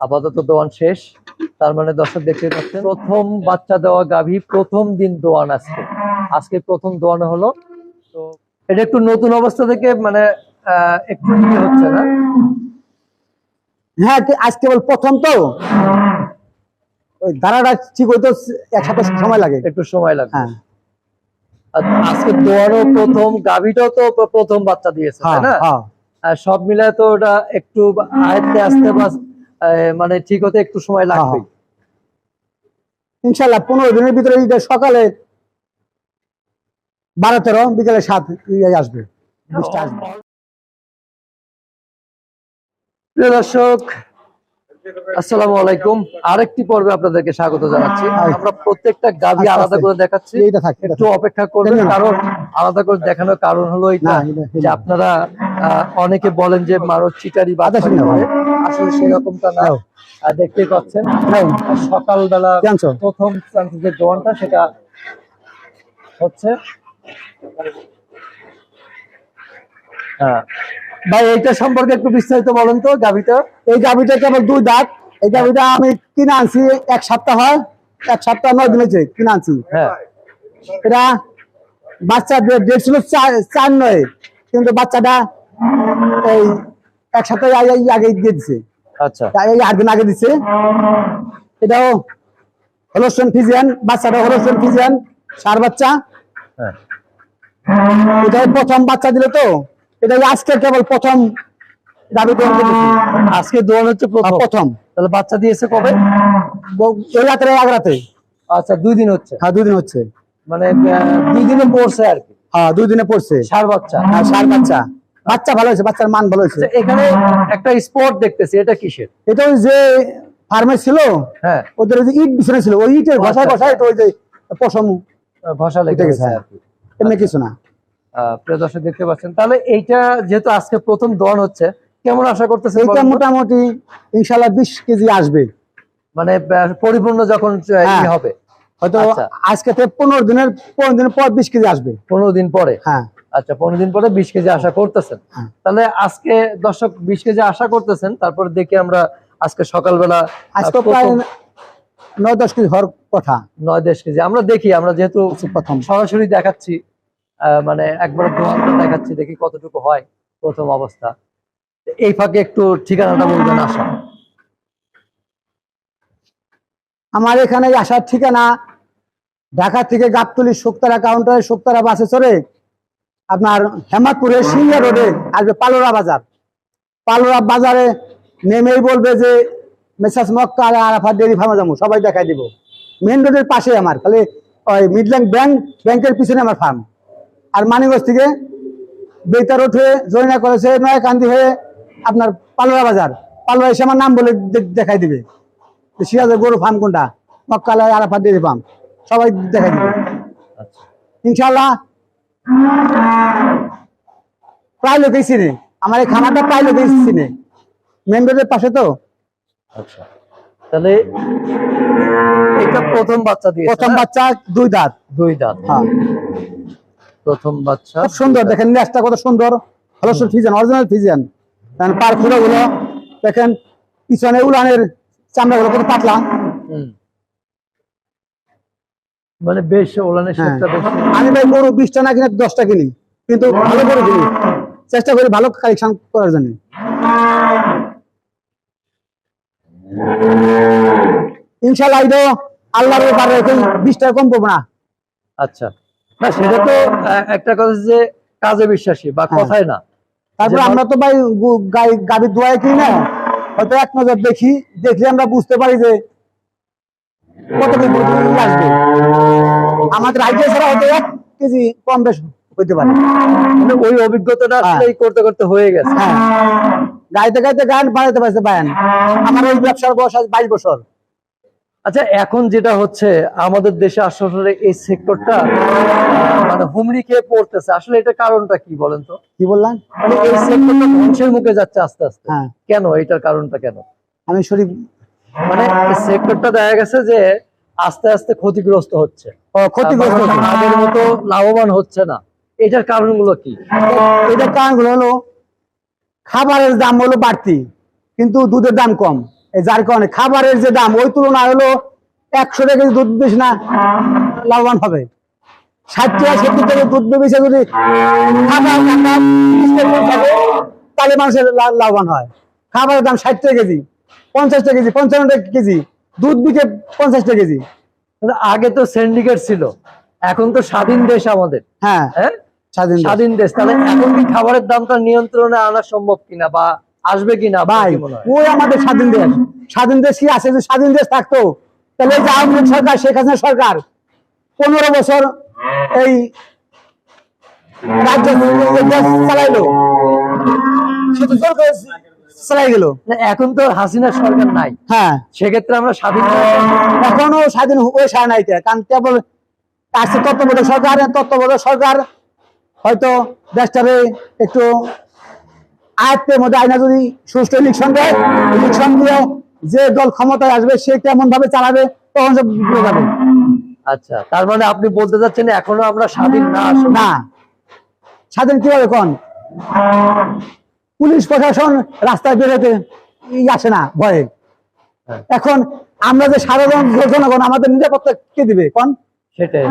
আপাতত দোয়ান শেষ। তার মানে দর্শক দেখতে পাচ্ছেন প্রথম বাচ্চা দেওয়া গাভী প্রথম দিন দোয়ান আজকে। আজকে প্রথম দোয়ান হলো। তো এটা একটু নতুন অবস্থা থেকে মানে একটু ইয়ে হচ্ছে না। হ্যাঁ আজ কেবল প্রথম তো? ওই ধারাটা ঠিক হইতে এক সপ্তাহ সময় লাগে। একটু সময় লাগবে। হ্যাঁ। আজকে দোয়ারও প্রথম গাভীটাও তো প্রথম বাচ্চা দিয়েছে তাই হ্যাঁ না? হ্যাঁ। সব মিলায় তো ওটা একটু আয়ত্তে আসতে মানে ঠিক হতে একটু সময় লাগবে ইনশাল্লাহ পনেরো দিনের ভিতরে ঈদের সকালে বারো তেরো বিকেলে সাত আসবে। প্রিয় দর্শক আসসালামু আলাইকুম। আরেকটি পর্বে আপনাদেরকে স্বাগত জানাচ্ছি। আমরা প্রত্যেকটা গাভী আলাদা করে দেখাচ্ছি। একটু অপেক্ষা করবেন। কারণ আলাদা করে দেখানোর কারণ হলো এটা যে আপনারা অনেকে বলেন যে মারো চিটারি বা আদা শুনে নাও। আসলে সেরকমটা না। দেখতেই পাচ্ছেন সকালবেলা প্রথম যে দোয়ানটা সেটা হচ্ছে হ্যাঁ। ভাই এইটা সম্পর্কে একটু বিস্তারিত বলেন তো গাভিটা। এই গাভিটা কেবল দুই দাঁত? এই গাভিটা আমি কিনে আনছি এক সপ্তাহ হয়। এক সপ্তাহ নয় দিন হয়েছে কিনে আনছি। হ্যাঁ। এটা বাচ্চা ডেট ছিল চার নয়। কিন্তু বাচ্চাটা এই এক সপ্তাহ আগে- আগে দিয়ে দিছে। আচ্ছা। এই আট দিন আগে দিছে। এটাও হলস্টন ফিজিয়ান বাচ্চাটা হলস্টন ফিজিয়ান সার বাচ্চা। হ্যাঁ। এটা প্রথম বাচ্চা দিল তো। এটা আজকে কেবল প্রথম দাবি। আজকে দোয়ান হচ্ছে প্রথম। প্রথম। তাহলে বাচ্চা দিয়েছে কবে? এই রাত্রে এক রাতে। আচ্ছা দুই দিন হচ্ছে। হ্যাঁ দুদিন হচ্ছে। মানে দুই দিনে পড়ছে আর কি। হ্যাঁ দুই দিনে পড়ছে। সার বাচ্চা। হ্যাঁ সার বাচ্চা। বাচ্চা ভালো হয়েছে বাচ্চার মান ভালো হয়েছে। আচ্ছা, এখানে একটা স্পট দেখতেছি এটা কিসের? এটা ওই যে ফার্মে ছিল হ্যাঁ। ওদের ওই যে ইট বিছানা ছিল ওই ইটের ঘষায় আচ্ছা, ঘষায় তো ওই যে পশম ভাষা লেগে গেছে। এমনি কিছু না। প্রিয় দর্শক দেখতে পাচ্ছেন। তাহলে এইটা যেহেতু আজকে প্রথম দোয়ান হচ্ছে কেমন আশা করতেছেন এটা মোটামুটি ইনশাল্লাহ বিশ কেজি আসবে। মানে পরিপূর্ণ যখন হ্যাঁ। হবে। হয়তো আচ্ছা। আজকে থেকে পনেরো দিনের পনেরো দিনের পর বিশ কেজি আসবে। পনেরো দিন পরে? হ্যাঁ। আচ্ছা পনেরো দিন পরে বিশ কেজি আশা করতেছেন। হ্যাঁ। তাহলে আজকে দর্শক বিশ কেজি আশা করতেছেন তারপর দেখি আমরা আজকে সকালবেলা আজকে প্রায় নয় দশ কেজি হওয়ার কথা। নয় দশ কেজি। আমরা দেখি আমরা যেহেতু প্রথম। সরাসরি দেখাচ্ছি মানে একবার দেখাচ্ছি দেখি কতটুকু হয় প্রথম অবস্থা। এই ফাঁকে একটু ঠিকানাটা বলবেন আসা আমার এখানে আসার ঠিকানা ঢাকা থেকে গাবতলি শুক্তারা কাউন্টারে শুক্তারা বাসে চড়ে আপনার হেমাদপুরে সিঙ্গা রোডে আসবে পালোরা বাজার। পালোরা বাজারে নেমেই বলবে যে মেসাজ মক্কা আর আরাফাত ডেরি ফার্মে যাব সবাই দেখাই দিব। মেন রোডের পাশে আমার খালি ওই মিডল্যান্ড ব্যাংক ব্যাংকের পিছনে আমার ফার্ম আর মানিগঞ্জ থেকে বেতার হয়ে জয়না করেছে নয়াকান্দি হয়ে আপনার পালোরা বাজার। পালোরা এসে আমার নাম বলে দেখাই দিবে। সিরাজের গরু ফার্ম কোনটা? মক্কালায় আরাফাত ডেরি ফার্ম সবাই দেখাই দিবে। আচ্ছা। ইনশাল্লাহ প্রায় লোকেই চিনে আমার এই খামারটা প্রায় লোকেই চিনে মেন রোডের পাশে তো? আচ্ছা। তাহলে এটা প্রথম বাচ্চা দিয়ে প্রথম বাচ্চা দুই দাঁত। দুই দাঁত। হ্যাঁ। প্রথম বাচ্চা। খুব সুন্দর। দেখেন লেজটা কত সুন্দর। ভালো ফিজিয়ান অরিজিনাল ফিজিয়ান দেখেন পারগুলো দেখেন পিছনে উলানের চামড়া গুলো কত পাতলা। হুম। মানে বেশ ওলানের হ্যাঁ। বেশ আমি ভাই গরু বিশটা না কিনে দশটা কিনি। কিন্তু ভালো গরু কিনি। চেষ্টা করি ভালো কালেকশন করার জন্য। ইনশাল্লাহ এটা আল্লাহর বারে বিশ টাকা কম না। আচ্ছা। না সেটা তো একটা কথা যে কাজে বিশ্বাসী বা হ্যাঁ। কথাই না। তারপর আমরা তো ভাই গু- গাই গাভীর দোয়াই কিনি না। হয়তো এক নজর দেখি দেখলে আমরা বুঝতে পারি যে কত কেজি আসবে? আমাদের আইডিয়া ছাড়া হয়তো এক কেজি কম বেশ হইতে পারে। মানে ওই অভিজ্ঞতাটা হ্যাঁ। আসলে করতে করতে হয়ে গেছে। হ্যাঁ। গাইতে গাইতে গান বায়ান আমার ওই ব্যবসার বয়স আজ বাইশ বছর। আচ্ছা এখন যেটা হচ্ছে আমাদের দেশে আসলে এই সেক্টরটা মানে হুমড়ি খেয়ে পড়তেছে। আসলে এটা কারণটা কি বলেন তো? কি বললাম মানে এই সেক্টরটা ধ্বংসের মুখে যাচ্ছে আস্তে আস্তে। হ্যাঁ। কেন? এটার কারণটা কেন? আমি শরীফ মানে সেক্টরটা দেখা গেছে যে আস্তে আস্তে ক্ষতিগ্রস্ত হচ্ছে। ক্ষতিগ্রস্ত আগের মতো লাভবান হচ্ছে না। এটার কারণগুলো কি? এটার কারণগুলো হলো খাবারের দাম হলো বাড়তি কিন্তু দুধের দাম কম। যার কারণে খাবারের যে দাম ওই তুলনায় হলো একশো টাকা দুধ বেশি না লাভবান হবে। ষাট টাকা সত্তর টাকা দুধ বেশি যদি খাবার দামটা 30 টাকা করে থাকে, তাহলে মানুষের লা- লাভবান হয়। খাবারের দাম ষাট টাকা কেজি। পঞ্চাশ টাকা কেজি পঞ্চান্ন টাকা কেজি দুধ বিকে পঞ্চাশ টাকা কেজি। আগে তো সিন্ডিকেট ছিল এখন তো স্বাধীন দেশ আমাদের। হ্যাঁ হ্যাঁ? স্বাধীন স্বাধীন দেশ তাহলে এখন কি খাবারের দামটা নিয়ন্ত্রণে আনা সম্ভব কিনা বা আসবে কিনা ভাই? ওই আমাদের স্বাধীন দেশ। স্বাধীন দেশ কি আছে? স্বাধীন দেশ থাকতো তাহলে যে আওয়ামী লীগ সরকার শেখ হাসিনা সরকার পনেরো বছর এই রাজ্য চালাইলো। সে তো জোর করে চালাই গেল এখন তো হাসিনা সরকার নাই। হ্যাঁ। সেক্ষেত্রে আমরা স্বাধীন এখনও স্বাধীন সারা নাই কারণ কেবল আসছে তত্ত্বাবধায়ক সরকার তত্ত্বাবধায়ক সরকার। হয়তো দেশটারে একটু আয়ত্তের মধ্যে আইনা যদি সুষ্ঠু ইলেকশন দেয় ইলেকশন দিয়ে যে দল ক্ষমতায় আসবে সে কেমন ভাবে চালাবে তখন সব যাবে। আচ্ছা তার মানে আপনি বলতে চাচ্ছেন এখনও আমরা স্বাধীন না না। স্বাধীন কীভাবে কোন? পুলিশ প্রশাসন রাস্তায় বেরোতে আসে না ভয়ে। হ্যাঁ। এখন আমরা যে সাধারণ জনগণ আমাদের নিরাপত্তা কে দিবে কোন? সেটাই।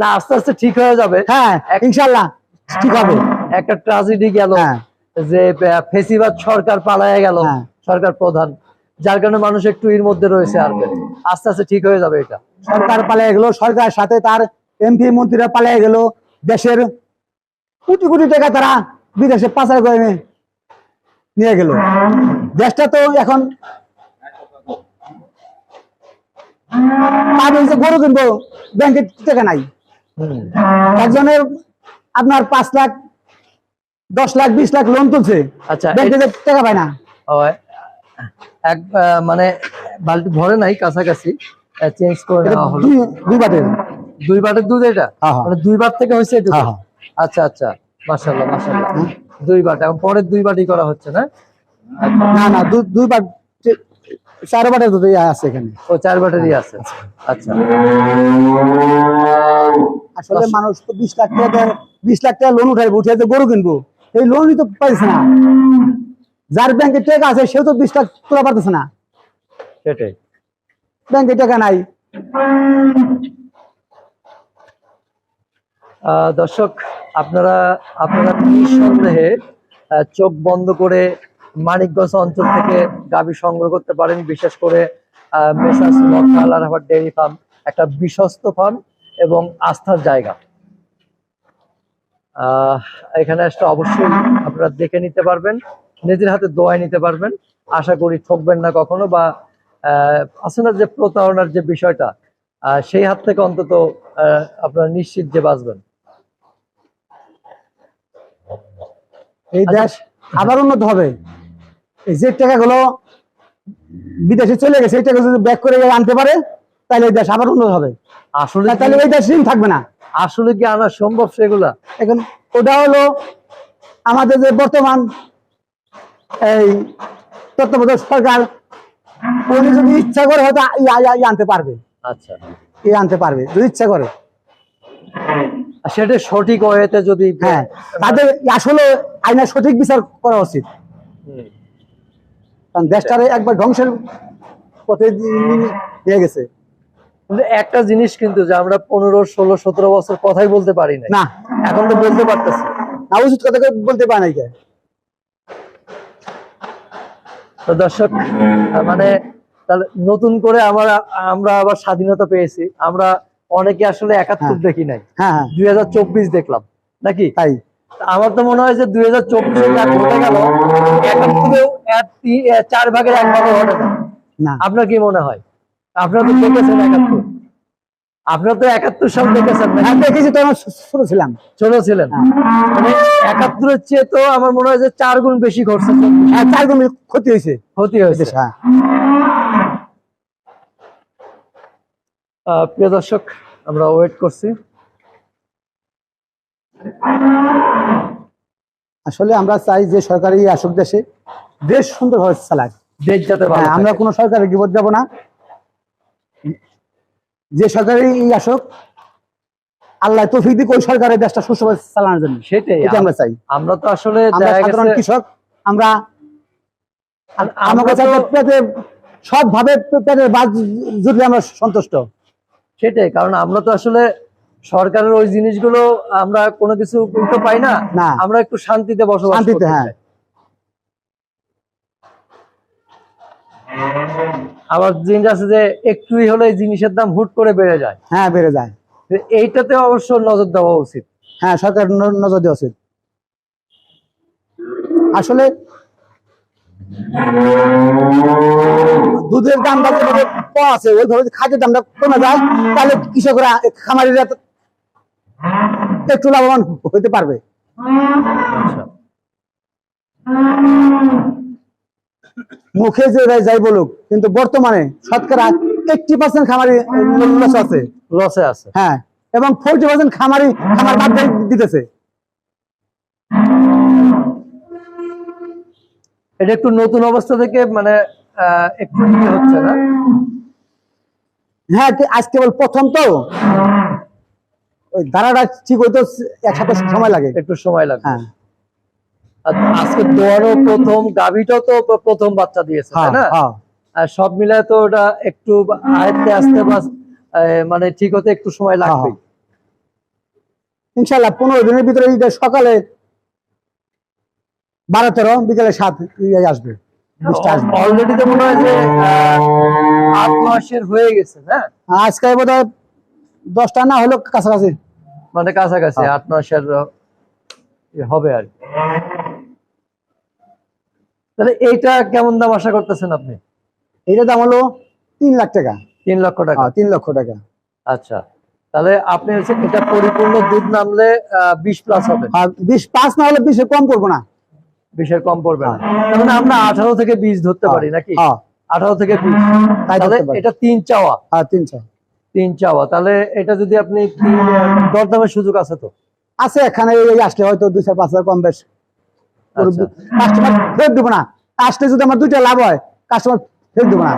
না আস্তে আস্তে ঠিক হয়ে যাবে। হ্যাঁ ইনশাল্লাহ ঠিক হবে। একটা ট্রাজেডি গেল হ্যাঁ। যে ফেসিবাদ সরকার পালায় গেল হ্যাঁ। সরকার প্রধান। যার কারণে মানুষ একটু এর মধ্যে রয়েছে আর আস্তে আস্তে ঠিক হয়ে যাবে এটা। সরকার পালিয়ে গেল সরকারের সাথে তার এমপি মন্ত্রীরা পালিয়ে গেল। দেশের কোটি কোটি টাকা তারা বিদেশে পাচার করে নিয়ে- গেল। দেশটা তো এখন আমি যে গরু কিনবো ব্যাংকে টাকা নাই। একজনের আপনার পাঁচ লাখ দশ লাখ বিশ লাখ লোন তুলছে। আচ্ছা ব্যাংকে যে টাকা পায় না। এক মানে বালতি ভরে নাই কাছাকাছি। চেঞ্জ করে নেওয়া হলো। দুই দুই বাটের। দুই বাটের দুধ এটা? হ্যাঁ, হ্যাঁ। মানে দুই বার থেকে হয়েছে এটা হ্যাঁ, হ্যাঁ। আচ্ছা আচ্ছা। মাশাল্লাহ মাশাল্লাহ দুই বাট এখন পরের দুই বাটি করা হচ্ছে না? না না দুই বাট চার বাটের আছে এখানে। ও চার বাটেরই আছে। আচ্ছা। আসলে মানুষ তো বিশ লাখ টাকা বিশ লাখ টাকা লোন উঠাইবো উঠে গরু কিনবো। এই লোনই তো পাইছে না। যার ব্যাংকে টাকা আছে সেও তো বিশ লাখ তোলা পারতেছে না। সেটাই। ব্যাংকে টাকা নাই। দর্শক আপনারা আপনারা নিঃসন্দেহে চোখ বন্ধ করে মানিকগঞ্জ অঞ্চল থেকে গাভী সংগ্রহ করতে পারেন। বিশেষ করে মেসার্স ডেয়ারি ফার্ম, একটা বিশ্বস্ত ফার্ম এবং আস্থার জায়গা। এখানে আসলে অবশ্যই আপনারা দেখে নিতে পারবেন, নিজের হাতে দোয়াই নিতে পারবেন। আশা করি ঠকবেন না কখনো বা আছে যে প্রতারণার যে বিষয়টা সেই হাত থেকে অন্তত আপনারা নিশ্চিত যে বাঁচবেন। এই দেশ আবার উন্নত হবে। এই যে টাকাগুলো বিদেশে চলে গেছে এই টাকা যদি ব্যাক করে আনতে পারে তাহলে এই দেশ আবার উন্নত হবে। আসলে তাহলে এই দেশ ঋণ থাকবে না। আসলে কি আনা সম্ভব সেগুলা? এখন ওটা হলো আমাদের যে বর্তমান এই তত্ত্বাবধায়ক সরকার উনি যদি ইচ্ছা করে হয়তো আনতে পারবে। আচ্ছা। এ আনতে পারবে যদি ইচ্ছা করে। সেটা সঠিক ওয়েতে যদি হ্যাঁ তাদের আসলে আইনের সঠিক বিচার করা উচিত। কারণ দেশটারে একবার ধ্বংসের পথে নিয়ে- গেছে। একটা জিনিস কিন্তু যে আমরা পনেরো ষোলো সতেরো বছর কথাই বলতে পারি না না। এখন তো বলতে পারতেছি। না উচিত কথা বলতে পারে নাই কে? তো দর্শক মানে তাহলে নতুন করে আমার আমরা আবার স্বাধীনতা পেয়েছি। আমরা অনেকে আসলে একাত্তর হ্যাঁ। দেখি নাই। হ্যাঁ হ্যাঁ। দুই হাজার চব্বিশ দেখলাম। নাকি? তাই। আমার তো মনে হয় যে দুই হাজার চব্বিশে যা ঘটে গেল। একাত্তরেও এক তি- এ, চার ভাগের এক ভাগে ঘটে না। আপনার কি মনে হয়? আপনার তো দেখেছেন একাত্তর। আপনারা তো একাত্তর সাল দেখেছেন হ্যাঁ দেখেছি তো আমার ছোট ছিলাম। ছোট ছিলেন। মানে একাত্তরের চেয়ে তো আমার মনে হয় যে চার গুণ বেশি ঘটছে। চার গুণ ক্ষতি হয়েছে। ক্ষতি হয়েছে। হ্যাঁ আহ, প্রিয় দর্শক আমরা ওয়েট করছি। আসলে আমরা চাই যে সরকারি আসুক দেশে দেশ সুন্দরভাবে চালাক। দেশ যাতে হ্যাঁ, আমরা। কোনো সরকারের বিপদ যাব না। যে সরকারি আসুক আল্লাহ তৌফিক দিক ওই সরকারের দেশটা সুস্থভাবে চালানোর জন্য। সেটাই আমরা চাই। আমরা তো আসলে সাধারণ কৃষক আমরা আমরা কাছে সবভাবে পেটের জুটলে আমরা সন্তুষ্ট। সেটাই কারণ আমরা তো আসলে সরকারের ওই জিনিসগুলো আমরা কোনো কিছু তো পাই না। আমরা একটু শান্তিতে বসবাস শান্তিতে, হ্যাঁ। আবার জিনিস আছে যে একটুই হলে এই জিনিসের দাম হুট করে বেড়ে যায়। হ্যাঁ বেড়ে যায়। এইটাতে অবশ্য নজর দেওয়া উচিত। হ্যাঁ সরকার নজর দেওয়া উচিত। আসলে দুধের দামটা যেভাবে কম আছে? ওইভাবে খাদ্যের দামটা কমে যায় তাহলে কৃষকরা খামারিরা একটু লাভবান হতে পারবে। মুখে যে যাই- যাই বলুক কিন্তু বর্তমানে শতকরা এইটটি পার্সেন্ট খামারি লস আছে। লসে আছে। হ্যাঁ এবং ফোরটি পার্সেন্ট খামারি খামার বাদ দিতেছে। এটা একটু নতুন অবস্থা থেকে মানে একটু হচ্ছে না? হ্যাঁ আজ কেবল প্রথম তো। ওই ধারাটা ঠিক হইতে এক সপ্তাহ সময় লাগে। একটু সময় লাগবে। হ্যাঁ। আজকে দোয়ারও প্রথম গাভিটাও তো প্রথম বাচ্চা দিয়েছে তাই হ্যাঁ না? হ্যাঁ আর সব মিলায় তো ওটা একটু আয়ত্তে আসতে মানে ঠিক হতে একটু সময় লাগবে হ্যাঁ। ইনশাল্লাহ পনেরো দিনের ভিতরে সকালে বারো তেরো বিকেলে সাত ইয়ে আসবে অলরেডি তো মনে হয় যে আট মাসের হয়ে গেছে না? আজকে বোধ হয় দশটা না হলো কাছাকাছি। মানে কাছাকাছি হ্যাঁ। আট মাসের হবে আর তাহলে এইটা কেমন দাম আশা করতেছেন আপনি? এইটা দাম হলো তিন লাখ টাকা। তিন লক্ষ টাকা? হ্যাঁ, তিন লক্ষ টাকা। আচ্ছা তাহলে আপনি হচ্ছে এটা পরিপূর্ণ দুধ নামলে বিশ প্লাস হবে। আর বিশ পাঁচ না হলে বিশে কম করব না। বিশের কম পড়বে না। তার মানে আমরা আঠারো থেকে বিশ ধরতে পারি নাকি? হ্যাঁ। আঠারো থেকে বিশ। তাহলে এটা তিন চাওয়া। হ্যাঁ তিনশো তিন চাওয়া। তাহলে এটা যদি আপনি তিন দরদামের সুযোগ আছে তো? আছে এখানে আসলে হয়তো দুই চার পাঁচ হাজার কম বেশ। আচ্ছা। কাস্টমার ফেরত দেবো না। আসলে যদি আমার দুইটা লাভ হয় কাস্টমার ফেরত দেবো না।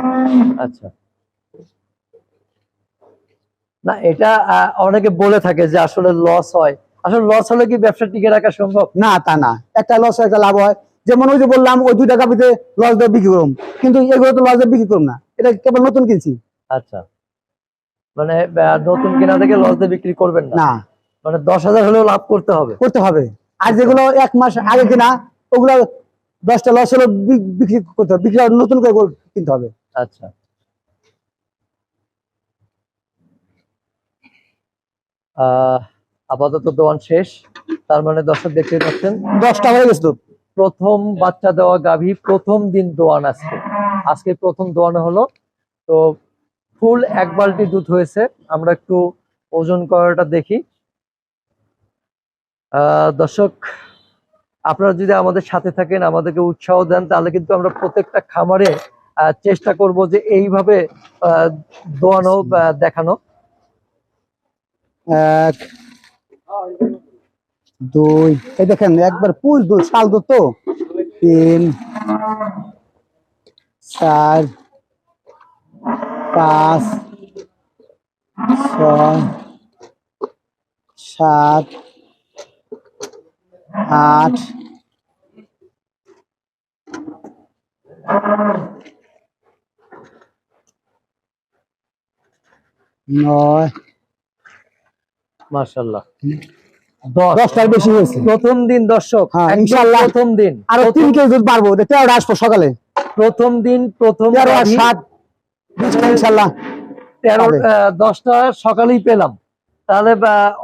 আচ্ছা। না এটা অনেকে বলে থাকে যে আসলে লস হয়। আসলে লস হলে কি ব্যবসা টিকে রাখা সম্ভব? না তা না। একটা লস একটা লাভ হয়। যেমন ওই যে বললাম ওই দুই টাকা পিতে লস দিয়ে বিক্রি করুম। কিন্তু এগুলো তো লস দিয়ে বিক্রি করুম না। এটা কেবল নতুন কিনছি? আচ্ছা। মানে নতুন কেনা থেকে লস দিয়ে বিক্রি করবেন না? মানে দশ হাজার হলেও লাভ করতে হবে? করতে হবে। আর যেগুলো এক মাস আগে কিনা ওগুলো দশটা লস হলো বি- বিক্রি করতে হবে। বিক্রি নতুন করে করে কিনতে হবে। আচ্ছা। আহ, আপাতত দোয়ান শেষ। তার মানে দর্শক দেখতে পাচ্ছেন দশটা হয়ে গেছে প্রথম বাচ্চা দেওয়া গাভী প্রথম দিন দোয়ান আজকে। আজকে প্রথম দোয়ানো হলো। তো ফুল এক বালতি দুধ হয়েছে। আমরা একটু ওজন করাটা দেখি। দর্শক আপনারা যদি আমাদের সাথে থাকেন আমাদেরকে উৎসাহ দেন তাহলে কিন্তু আমরা প্রত্যেকটা খামারে আহ, চেষ্টা করব যে এইভাবে আহ, দোয়ানো দেখানো। এক দুই। এই দেখেন, একবার পুষ দুধ শাল দুধ তো। তিন, চার, পাঁচ, ছয়, সাত, আট, নয় মার্শাল্লাহ দশটার বেশি হয়েছে। প্রথম দিন দর্শক হ্যাঁ, ইনশাআল্লাহ। প্রথম দিন। আরও তিন কেজি দুধ পারব তেরোটা আসব সকালে। প্রথম দিন প্রথম তেরো সাত। দশটা সকালেই পেলাম। তাহলে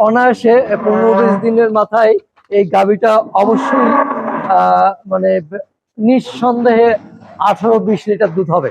অনায়াসে পনেরো বিশ দিনের মাথায় এই গাভিটা অবশ্যই আহ, মানে নিঃসন্দেহে আঠারো বিশ লিটার দুধ হবে।